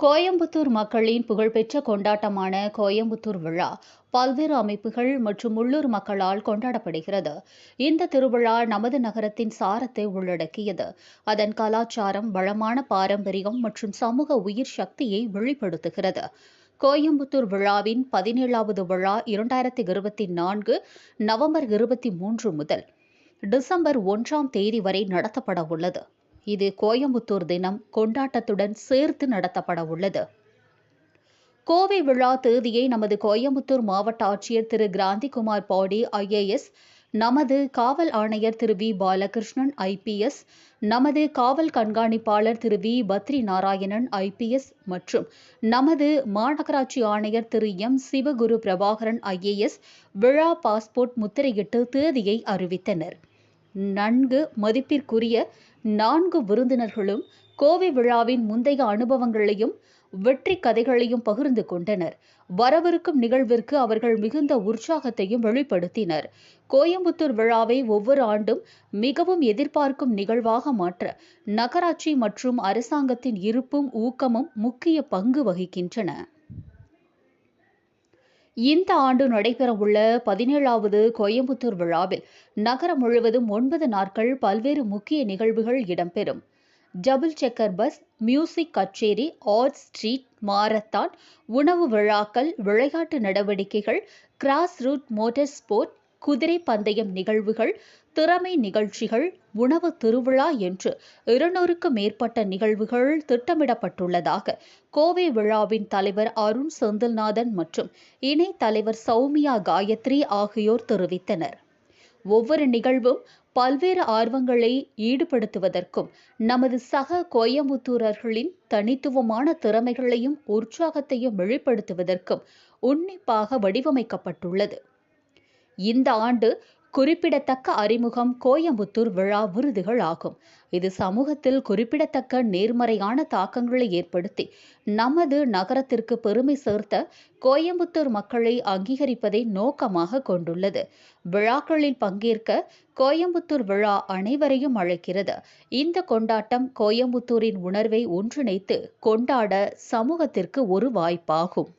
கோயம்புத்தூர் மக்களின் புகழ்பெற்ற கொண்டாட்டமான கோயம்புத்தூர் விழா பல்வேறு அமைப்புகள் மற்றும் உள்ளூர் மக்களால் கொண்டாடப்படுகிறது. இந்த திருவிழா நமது நகரத்தின் சாரத்தை உள்ளடக்கியது. அதன் கலாச்சாரம் வளமான பாரம்பரியம் மற்றும் சமூக உயிர் சக்தியை வெளிப்படுத்துகிறது. கோயம்புத்தூர் விழாவின் பதினேழாவது விழா இரண்டாயிரத்தி இருபத்தி நான்கு நவம்பர் இருபத்தி மூன்று முதல் டிசம்பர் ஒன்றாம் தேதி வரை நடத்தப்பட உள்ளது. இது கோயம்புத்தூர் தினம் கொண்டாட்டத்துடன் சேர்த்து நடத்தப்பட உள்ளது. கோவை விழா தேதியை நமது கோயம்புத்தூர் மாவட்ட ஆட்சியர் திரு. கிராந்திகுமார் பாடி ஐஏஎஸ் நமது காவல் ஆணையர் திரு. வி. பாலகிருஷ்ணன் ஐபிஎஸ் நமது காவல் கண்காணிப்பாளர் திரு. வி. பத்ரி நாராயணன் ஐபிஎஸ் மற்றும் நமது மாநகராட்சி ஆணையர் திரு. எம். சிவகுரு பிரபாகரன் ஐஏஎஸ் விழா பாஸ்போர்ட் முத்திரையிட்டு தேதியை அறிவித்தனர். நன்கு மதிப்பிற்குரிய நான்கு விருந்தினர்களும் கோவை விழாவின் முந்தைய அனுபவங்களையும் வெற்றி கதைகளையும் பகிர்ந்து கொண்டனர். வரவிருக்கும் நிகழ்விற்கு அவர்கள் மிகுந்த உற்சாகத்தையும் வெளிப்படுத்தினர். கோயம்புத்தூர் விழாவை ஒவ்வொரு ஆண்டும் மிகவும் எதிர்பார்க்கும் நிகழ்வாக மாற்ற நகராட்சி மற்றும் அரசாங்கத்தின் இருப்பும் ஊக்கமும் முக்கிய பங்கு வகிக்கின்றன. இந்த ஆண்டு நடைபெறவுள்ள பதினேழாவது கோயம்புத்தூர் விழாவில் நகரம் முழுவதும் ஒன்பது நாட்கள் பல்வேறு முக்கிய நிகழ்வுகள் இடம்பெறும். டபுள் செக்கர் பஸ் மியூசிக் கச்சேரி ஆர்ட் ஸ்ட்ரீட் மாரத்தான் உணவு விழாக்கள் விளையாட்டு நடவடிக்கைகள் கிராஸ் ரூட் மோட்டார் ஸ்போர்ட் குதிரை பந்தயம் நிகழ்வுகள் திறமை நிகழ்ச்சிகள் உணவு திருவிழா என்று இருநூறுக்கும் மேற்பட்ட நிகழ்வுகள் திட்டமிடப்பட்டுள்ளதாக கோவை விழாவின் தலைவர் அருண் செந்தில்நாதன் மற்றும் இணை தலைவர் சௌமியா காயத்ரி ஆகியோர் தெரிவித்தனர். ஒவ்வொரு நிகழ்வும் பல்வேறு ஆர்வங்களை ஈடுபடுத்துவதற்கும் நமது சக கோயம்புத்தூரர்களின் தனித்துவமான திறமைகளையும் உற்சாகத்தையும் வெளிப்படுத்துவதற்கும் உன்னிப்பாக வடிவமைக்கப்பட்டுள்ளது. இந்த ஆண்டு குறிப்பிடத்தக்க அறிமுகம் கோயம்புத்தூர் விழா விருதுகள் ஆகும். இது சமூகத்தில் குறிப்பிடத்தக்க நேர்மறையான தாக்கங்களை ஏற்படுத்தி நமது நகரத்திற்கு பெருமை சேர்த்த கோயம்புத்தூர் மக்களை அங்கீகரிப்பதை நோக்கமாக கொண்டுள்ளது. விழாக்களில் பங்கேற்க கோயம்புத்தூர் விழா அனைவரையும் அழைக்கிறது. இந்த கொண்டாட்டம் கோயம்புத்தூரின் உணர்வை ஒன்றிணைத்து கொண்டாட சமூகத்திற்கு ஒரு வாய்ப்பாகும்.